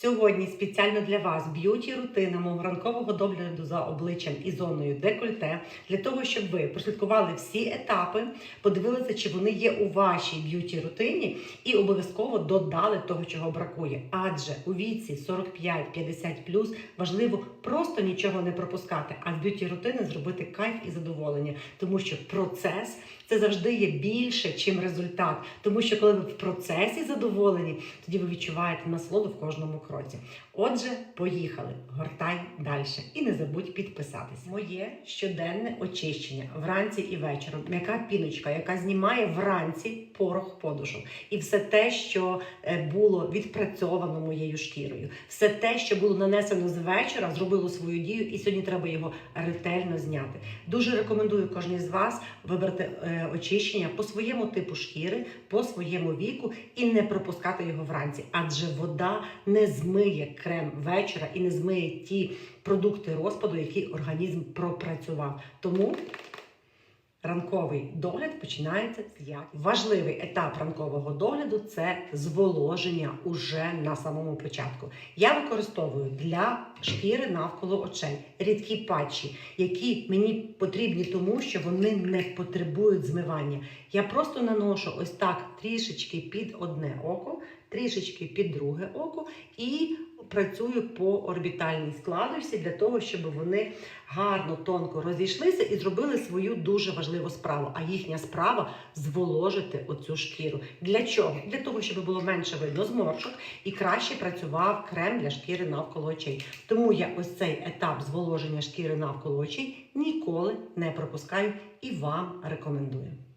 Сьогодні спеціально для вас б'юті рутина мого ранкового догляду за обличчям і зоною декольте для того, щоб ви прослідкували всі етапи, подивилися, чи вони є у вашій б'юті рутині, і обов'язково додали того, чого бракує. Адже у віці 45-50 важливо просто нічого не пропускати, а з б'юті рутини зробити кайф і задоволення, тому що процес це завжди є більше, чим результат. Тому що коли ви в процесі задоволені, тоді ви відчуваєте насолоду в кожному кроці. Отже, поїхали, гортай далі. І не забудь підписатись. Моє щоденне очищення вранці і вечором. М'яка піночка, яка знімає вранці порох подушок. І все те, що е, було відпрацьовано моєю шкірою, все те, що було нанесено з вечора, зробило свою дію, і сьогодні треба його ретельно зняти. Дуже рекомендую кожній з вас вибрати е, очищення по своєму типу шкіри, по своєму віку і не пропускати його вранці, адже вода не змиє крем вечора і не змиє ті продукти розпаду, які організм пропрацював. Тому ранковий догляд починається з як важливий етап ранкового догляду це зволоження уже на самому початку. Я використовую для шкіри навколо очей рідкі патчі, які мені потрібні, тому що вони не потребують змивання. Я просто наношу ось так трішечки під одне око, трішечки під друге око і працюю по орбітальній складочці для того, щоб вони гарно, тонко розійшлися і зробили свою дуже важливу справу. А їхня справа зволожити оцю шкіру. Для чого? Для того, щоб було менше видно зморшок і краще працював крем для шкіри навколо очей. Тому я ось цей етап зволоження шкіри навколо очей ніколи не пропускаю і вам рекомендую.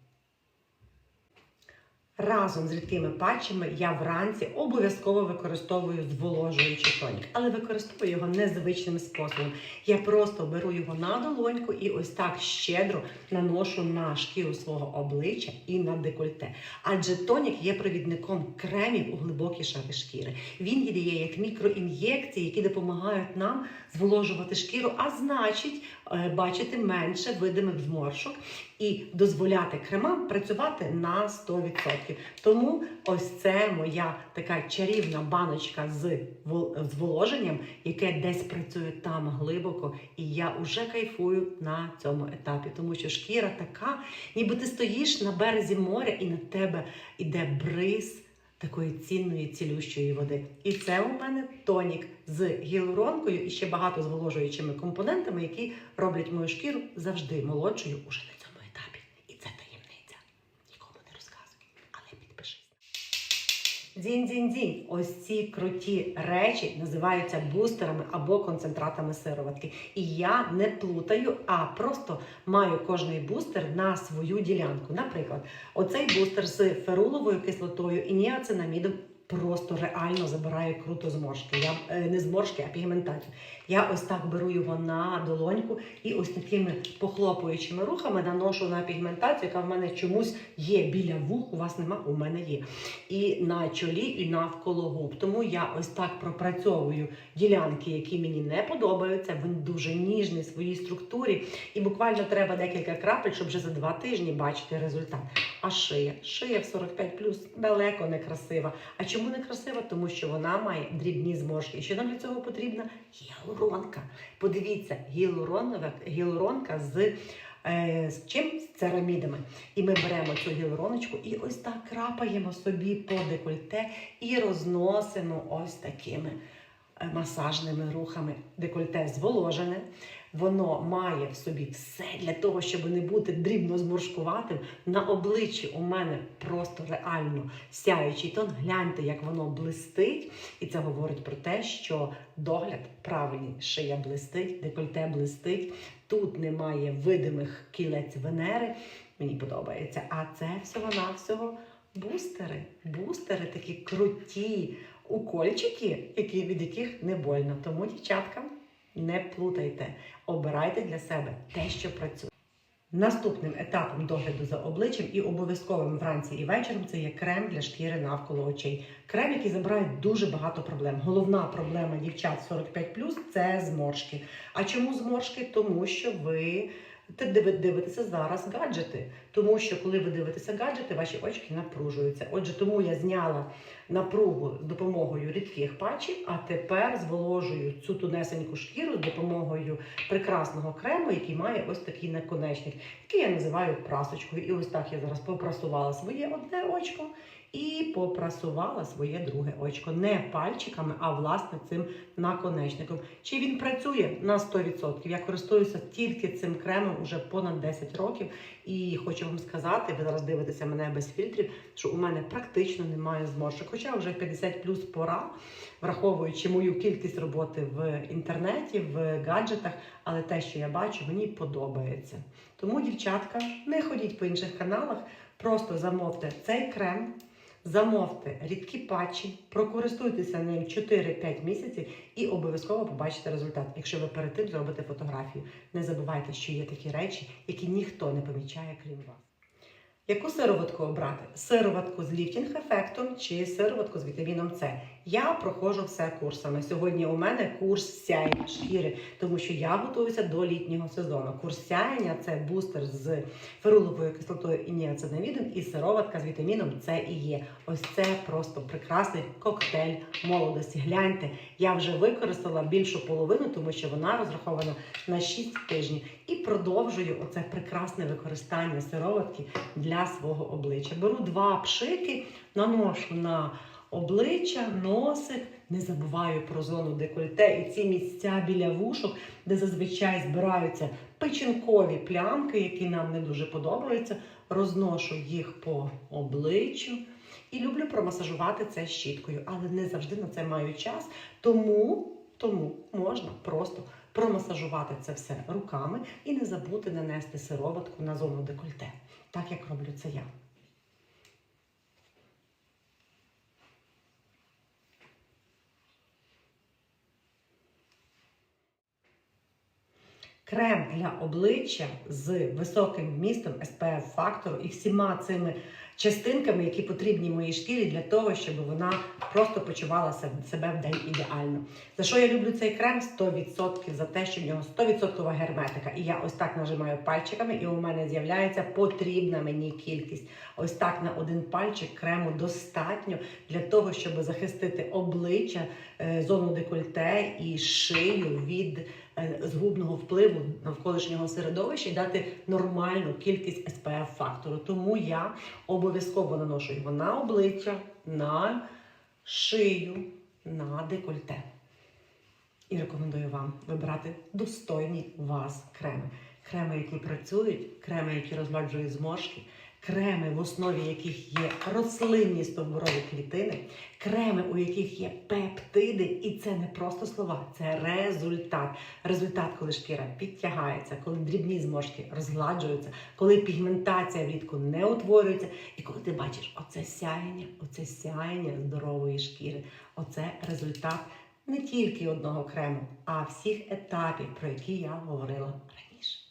Разом з рідкими патчами я вранці обов'язково використовую зволожуючий тонік, але використовую його незвичним способом. Я просто беру його на долоньку і ось так щедро наношу на шкіру свого обличчя і на декольте. Адже тонік є провідником кремів у глибокі шари шкіри. Він є як мікроін'єкції, які допомагають нам зволожувати шкіру, а значить, бачити менше видимих зморшок і дозволяти кремам працювати на 100%. Тому ось це моя така чарівна баночка з вол- зволоженням, яке десь працює там глибоко, і я вже кайфую на цьому етапі, тому що шкіра така, ніби ти стоїш на березі моря, і на тебе іде бриз такої цінної цілющої води. І це у мене тонік з гіалуронкою і ще багато зволожуючими компонентами, які роблять мою шкіру завжди молодшою уже на цьому етапі. І це таємниця. Нікому не розказуй, але підпишись. Дзінь-дзінь-дзінь. Ось ці круті речі називаються бустерами або концентратами сироватки. І я не плутаю, а просто маю кожний бустер на свою ділянку. Наприклад, оцей бустер з феруловою кислотою і ніацинамідом просто реально забирає круто зморшки. Я е, не зморшки, а пігментацію. Я ось так беру його на долоньку і ось такими похлопуючими рухами наношу на пігментацію, яка в мене чомусь є біля вух. У вас нема, у мене є. І на чолі, і навколо губ. Тому я ось так пропрацьовую ділянки, які мені не подобаються. Він дуже ніжний в своїй структурі. І буквально треба декілька крапель, щоб вже за два тижні бачити результат. А шия, шия в 45 далеко не красива. А чому не красива? Тому що вона має дрібні зморшки. Що нам для цього потрібна? Гіалуронка. Подивіться, гіалуронка з. е, З чим? З церамідами. І ми беремо цю гіалуроночку і ось так крапаємо собі по декольте і розносимо ось такими е, масажними рухами. Декольте зволожене, воно має в собі все для того, щоб не бути дрібно зморшкуватим. На обличчі у мене просто реально сяючий тон. Гляньте, як воно блистить. І це говорить про те, що догляд правильний, шия блистить, декольте блистить. Тут немає видимих кілець Венери. Мені подобається. А це всього-навсього бустери. Бустери такі круті укольчики, які, від яких не больно. Тому, дівчатка, не плутайте, обирайте для себе те, що працює. Наступним етапом догляду за обличчям і обов'язковим вранці і вечором це є крем для шкіри навколо очей. Крем, який забирає дуже багато проблем. Головна проблема дівчат 45 це зморшки. А чому зморшки? Тому що ви Ти диви- дивитеся зараз гаджети, тому що коли ви дивитеся гаджети, ваші очки напружуються. Отже, тому я зняла напругу з допомогою рідких патчів, а тепер зволожую цю тунесеньку шкіру з допомогою прекрасного крему, який має ось такий наконечник, який я називаю прасочкою. І ось так я зараз попрасувала своє одне очко і попрасувала своє друге очко. Не пальчиками, а власне цим наконечником. Чи він працює на 100%? Я користуюся тільки цим кремом уже понад 10 років. І хочу вам сказати, ви зараз дивитеся мене без фільтрів, що у мене практично немає зморшок. Хоча вже 50 плюс пора, враховуючи мою кількість роботи в інтернеті, в гаджетах, але те, що я бачу, мені подобається. Тому, дівчатка, не ходіть по інших каналах, просто замовте цей крем. Замовте рідкі патчі, прокористуйтеся ним 4-5 місяців і обов'язково побачите результат, якщо ви перед тим зробите фотографію. Не забувайте, що є такі речі, які ніхто не помічає, крім вас. Яку сироватку обрати? Сироватку з ліфтінг-ефектом чи сироватку з вітаміном С? Я проходжу все курсами. Сьогодні у мене курс сяєння шкіри, тому що я готуюся до літнього сезону. Курс сяєння це бустер з феруловою кислотою і ніацинамідом, і сироватка з вітаміном С і є. Ось це просто прекрасний коктейль молодості. Гляньте, я вже використала більшу половину, тому що вона розрахована на 6 тижнів. І продовжую оце прекрасне використання сироватки для свого обличчя. Беру два пшики, наношу на обличчя, носик. Не забуваю про зону декольте і ці місця біля вушок, де зазвичай збираються печінкові плямки, які нам не дуже подобаються. Розношу їх по обличчю. І люблю промасажувати це щіткою, але не завжди на це маю час. Тому, тому можна просто промасажувати це все руками і не забути нанести сироватку на зону декольте, так як роблю це я. Крем для обличчя з високим вмістом SPF фактору і всіма цими частинками, які потрібні моїй шкірі для того, щоб вона просто почувала себе в день ідеально. За що я люблю цей крем? 100% за те, що в нього 100% герметика. І я ось так нажимаю пальчиками, і у мене з'являється потрібна мені кількість. Ось так на один пальчик крему достатньо для того, щоб захистити обличчя, е, зону декольте і шию від згубного впливу навколишнього середовища і дати нормальну кількість SPF фактору. Тому я обов'язково наношу його на обличчя, на шию, на декольте. І рекомендую вам вибирати достойні вас креми. Креми, які працюють, креми, які розладжують зморшки, креми, в основі яких є рослинні стовбурові клітини, креми, у яких є пептиди, і це не просто слова, це результат. Результат, коли шкіра підтягається, коли дрібні зморшки розгладжуються, коли пігментація влітку не утворюється, і коли ти бачиш оце сяєння, оце сяєння здорової шкіри, оце результат не тільки одного крему, а всіх етапів, про які я говорила раніше.